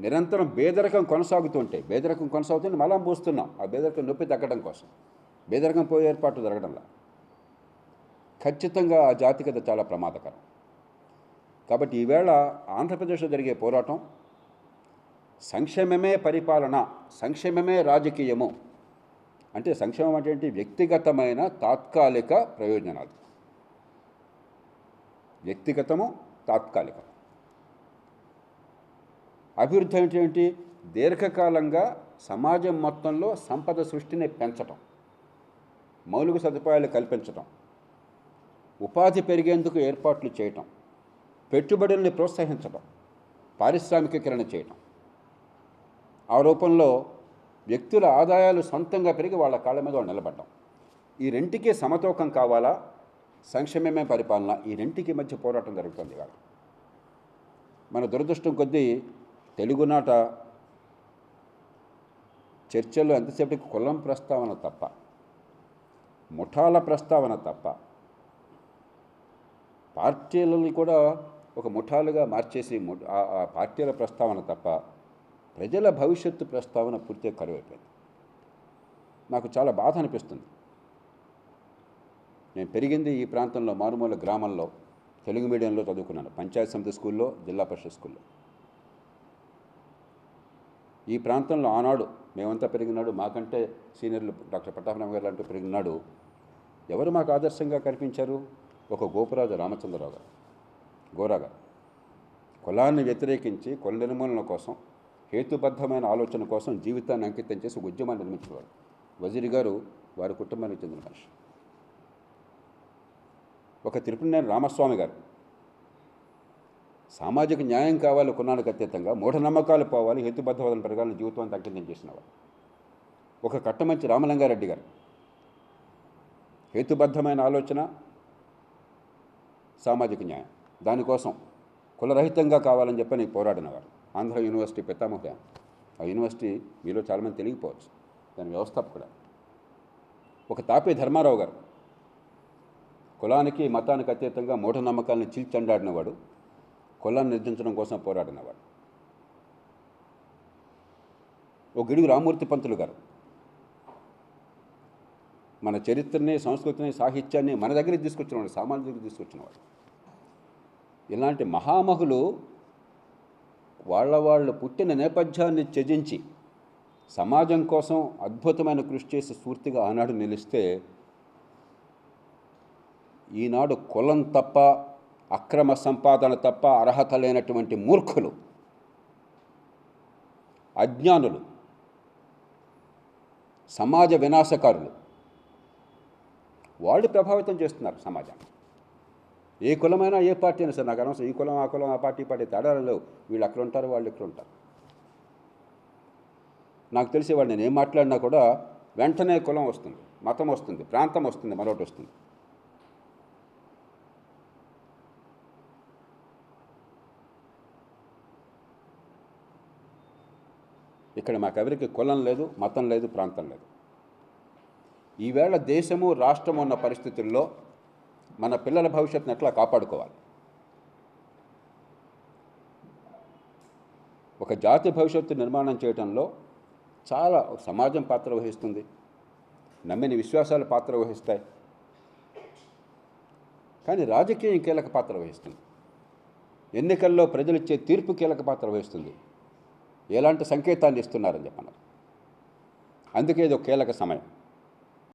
నిరంతరం బేదరకం కొనసాగుతుంటే బేదరకం కొనసాగుతుంటే మలం పోస్తున్నాం ఆ బేదరకం నొప్పి తగ్గడం కోసం. బేదరకం పోయే ఏర్పాటు జరగడంలా. ఖచ్చితంగా ఆ జాతికత చాలా ప్రమాదకరం. కాబట్టి ఈవేళ ఆంధ్రప్రదేశ్లో జరిగే పోరాటం సంక్షేమమే పరిపాలన సంక్షేమమే రాజకీయము అంటే సంక్షేమం అంటే వ్యక్తిగతమైన తాత్కాలిక ప్రయోజనాలు. వ్యక్తిగతము తాత్కాలికం. అభివృద్ధి అంటే ఏమిటి? దీర్ఘకాలంగా సమాజం మొత్తంలో సంపద సృష్టిని పెంచటం మౌలిక సదుపాయాలు కల్పించటం ఉపాధి పెరిగేందుకు ఏర్పాట్లు చేయటం పెట్టుబడుల్ని ప్రోత్సహించటం పారిశ్రామికీకరణ చేయటం. ఆ రూపంలో వ్యక్తుల ఆదాయాలు సొంతంగా పెరిగి వాళ్ళ కాళ్ళ మీద నిలబడడం. ఈ రెంటికి సమతూకం కావాలా? సంక్షేమమే పరిపాలన. ఈ రెంటికి మధ్య పోరాటం జరుగుతుంది ఇవాళ. మన దురదృష్టం కొద్దీ తెలుగునాట చర్చల్లో ఎంతసేపటికి కులం ప్రస్తావన తప్ప ముఠాల ప్రస్తావన తప్ప పార్టీలని కూడా ఒక ముఠాలుగా మార్చేసి ఆ- పార్టీల ప్రస్తావన తప్ప ప్రజల భవిష్యత్తు ప్రస్తావన పూర్తిగా కరువైపోయింది. నాకు చాలా బాధ అనిపిస్తుంది. నేను పెరిగింది ఈ ప్రాంతంలో మారుమూల గ్రామంలో తెలుగు మీడియంలో చదువుకున్నాను. పంచాయతీ సమితి స్కూల్లో జిల్లా పరిషత్ స్కూల్లో. ఈ ప్రాంతంలో ఆనాడు మేమంతా పెరిగినాడు మాకంటే సీనియర్లు డాక్టర్ పట్టాభిరామ్ గారు లాంటి పెరిగినాడు ఎవరు మాకు ఆదర్శంగా కనిపించారు? ఒక గోపురాజు రామచంద్రరావు గారు గోరాగారు కులాన్ని వ్యతిరేకించి కుల నిర్మూలన కోసం హేతుబద్ధమైన ఆలోచన కోసం జీవితాన్ని అంకితం చేసి ఉద్యమాన్ని నిర్మించేవాడు వజీరి గారు వారి కుటుంబానికి చెందిన మనిషి. ఒక తిరుపతినేని రామస్వామి గారు సామాజిక న్యాయం కావాలి కొన్నాళ్ళకి అతీతంగా మూఢనమ్మకాలు పోవాలి హేతుబద్ధవాదం పెరగాలని జీవితాన్ని అంకితం చేసినవారు ఒక కట్టమంచి రామలింగారెడ్డి గారు. హేతుబద్ధమైన ఆలోచన సామాజిక న్యాయం. దానికోసం కులరహితంగా కావాలని చెప్పి నేను పోరాడినవారు ఆంధ్ర యూనివర్సిటీ పితామహ ఆ యూనివర్సిటీ మీలో చాలామంది తెలియకపోవచ్చు దాని వ్యవస్థాపకుడు ఒక తాపే ధర్మారావు గారు. కులానికి మతానికి అతీతంగా మూఢనమ్మకాలను చీల్చండాడినవాడు. కులాన్ని నిర్ధించడం కోసం పోరాడినవాడు. ఓ గిడుగు రామూర్తి పంతులు గారు. మన చరిత్రని సంస్కృతిని సాహిత్యాన్ని మన దగ్గరికి తీసుకొచ్చినవాడు సామాన్య దగ్గరికి తీసుకొచ్చినవాడు. ఇలాంటి మహామహులు వాళ్ళ వాళ్ళు పుట్టిన నేపథ్యాన్ని త్యజించి సమాజం కోసం అద్భుతమైన కృషి చేసి స్ఫూర్తిగా ఆనాడు నిలిస్తే ఈనాడు కులం తప్ప అక్రమ సంపాదన తప్ప అర్హత లేనటువంటి మూర్ఖులు అజ్ఞానులు సమాజ వినాశకారులు. వాళ్ళు ప్రభావితం చేస్తున్నారు సమాజాన్ని. ఏ కులమైనా ఏ పార్టీ అయినా సరే నాకు అనవసరం ఈ కులం ఆ కులం ఆ పార్టీ పార్టీ తేడాలు లేవు. వీళ్ళు అక్కడ ఉంటారు వాళ్ళు ఇక్కడ ఉంటారు. నాకు తెలిసి వాళ్ళు నేను ఏం మాట్లాడినా కూడా వెంటనే కులం వస్తుంది మతం వస్తుంది ప్రాంతం వస్తుంది మరొకటి వస్తుంది. ఇక్కడ మాకెవరికి కులం లేదు మతం లేదు ప్రాంతం లేదు. ఈవేళ దేశము రాష్ట్రం ఉన్న పరిస్థితుల్లో మన పిల్లల భవిష్యత్తును ఎట్లా కాపాడుకోవాలి? ఒక జాతి భవిష్యత్తు నిర్మాణం చేయడంలో చాలా సమాజం పాత్ర వహిస్తుంది. నమ్మిన విశ్వాసాలు పాత్ర వహిస్తాయి. కానీ రాజకీయం కీలక పాత్ర వహిస్తుంది. ఎన్నికల్లో ప్రజలిచ్చే తీర్పు కీలక పాత్ర వహిస్తుంది. ఎలాంటి సంకేతాన్ని ఇస్తున్నారని చెప్పన్నారు. అందుకే ఇది ఒక కీలక సమయం.